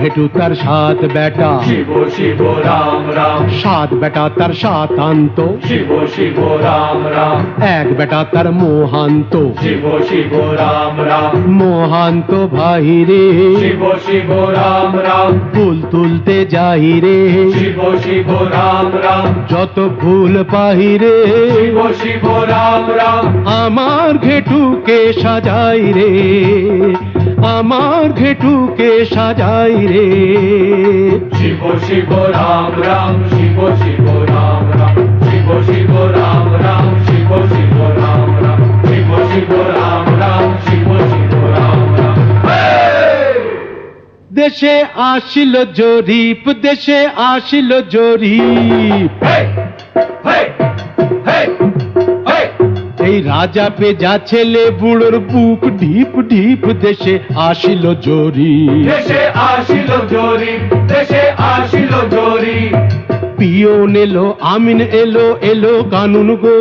ঘেটু তার সাত বেটা। শিব শিব রাম রাম। সাত বেটা তার সাতান্ত। শিব শিব রাম রাম। এক বেটা তার মোহান্ত। শিব শিব রাম রাম। মোহান্ত ভাই রে। শিব শিব রাম রাম। ফুল তুলতে যাই রে। শিব শিব রাম রাম। যত ফুল পাহি রে। শিব শিব রাম রাম। আমার ঘেটুকে সাজাই রে। আমার ঘেটুকে সাজাই রে। শিব শিব রাম রাম শিব শিব রাম রাম। শিব শিব রাম রাম শিব শিব রাম রাম। শিব শিব রাম রাম শিব শিব রাম রাম। দেশে আসিল জরিপ দেশে আসিল জরিপ। এই রাজা পেজা ছেলে বুড়োর বুক ঢিপ ঢিপ দেশে আসিল জরিপ দেশে আসিল জরি দেশে আসিল জরি। পিয়ন এলো আমিন এলো এলো কানুন গো।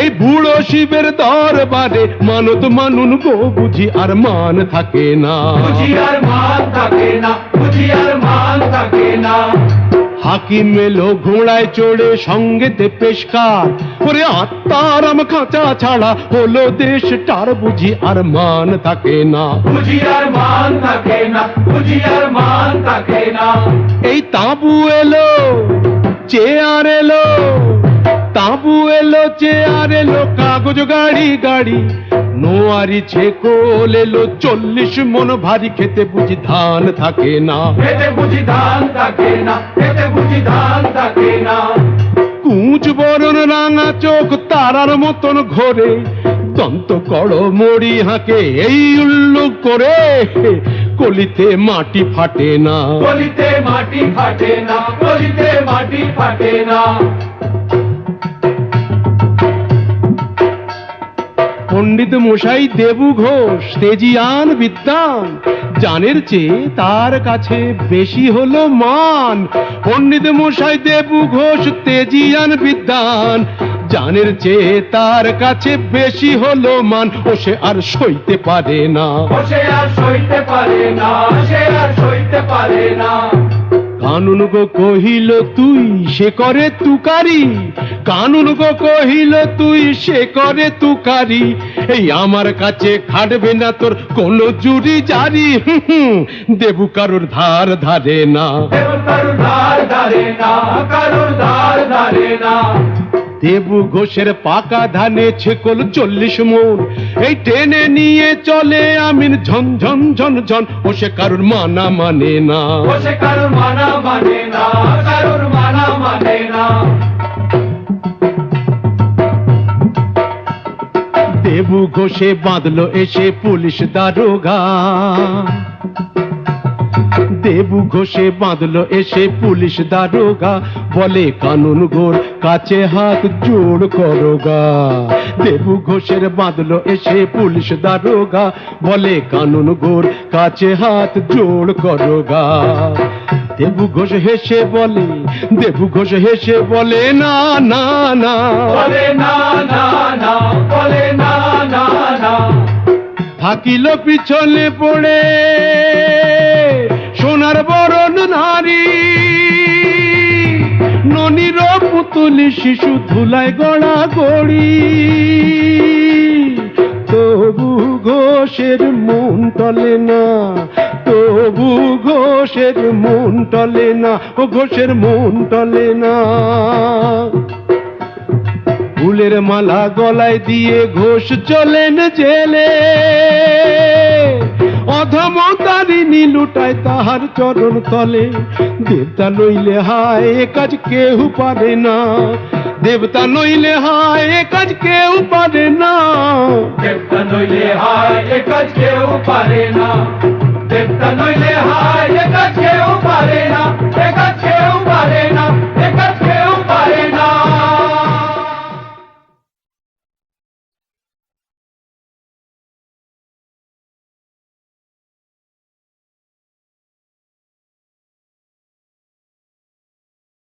এই বুড়ো শিবের দরবারে মানত মানুন গো বুঝি আর মান থাকে না। বুঝি আর মান থাকে না বুঝি আর মান থাকে না। হাকিম এলো ঘোড়ায় চড়ে সঙ্গেতে পেশকার। ওরে আত্মারাম খাঁচা ছাড়া হলো দেশটার বুঝি আর মান থাকে না। বুঝি আর মান থাকে না বুঝি আর মান থাকে না। এই তাঁবু এলো চেয়ার এলো তাঁবু এলো চেয়ার এলো কাগজ গাড়ি গাড়ি। নোয়ারি ছেকল এলো চল্লিশ মন ভারী খেতে বুঝি ধান থাকে না। এতে বুঝি ধান থাকে না এতে বুঝি ধান থাকে না। কুঁচ বরণ রাঙা চোখ তারার মতন ঘোরে। দন্ত কড় মরি হাঁকে এই উল্লু করে। কলিতে মাটি ফাটে না। কলিতে মাটি ফাটে না গলিতে মাটি ফাটে না। পণ্ডিত মশাই দেবু ঘোষ তেজিয়ান বিদ্যান। জানের চেয়ে তার কাছে বেশি হলো মান। পণ্ডিত মশাই দেবু ঘোষ তেজিয়ান বিদ্যান। জানের চেয়ে তার কাছে বেশি হলো মান। ও সে আর সইতে পারে না। সে আর সইতে পারে না, সে আর সইতে পারে না। কানুন গো কহিল, তুই সে করে তুকারি? কানুন গো কহিল, তুই সে করে তুকারি? এই আমার কাছে খাটবে না তোর কোন জুরি। জারি দেবু কারুর ধার ধারে না। ধার ধারে না, কারুর ধার ধারে না। দেবু ঘোষের পাকা ধানে ছেকল চল্লিশ মন। এই টেনে নিয়ে চলে আমিন ঝন ঝন ঝন ঝন। ও সে কারোর মানা মানে না। বসে কারুর মানা মানে না কারুর মানা মানে না। দেবু ঘোষে বাঁধলো এসে পুলিশ দারোগা। দেবু ঘোষে বাঁধলো এসে পুলিশ দারোগা। বলে কানুন গোর কাছে হাত জোড় করোগা। দেবু ঘোষের বাঁধলো এসে পুলিশ দারোগা। বলে কানুন গোর কাছে হাত জোড় করোগা। দেবু ঘোষ হেসে বলে দেবু ঘোষ হেসে বলে না না না। বলে না না না। বলে না না না। থাকিল পিছনে পড়ে পুতুলি শিশু ধুলায় গড়া গড়ি। তবু ঘোষের মন টলে না, তবু ঘোষের মন টলে না, ও ঘোষের মন টলে না। ফুলের মালা গলায় দিয়ে ঘোষ চলেন জেলে। লুটায় তাহার চরণ তলে। দেবতা নইলে হায়, এ কাজ কেউ পারে না। দেবতা নইলে হায়, এ কাজ কেউ পারে না। দেবতা নইলে হায়, এ কাজ কেউ পারে না। দেবতা নইলে হায়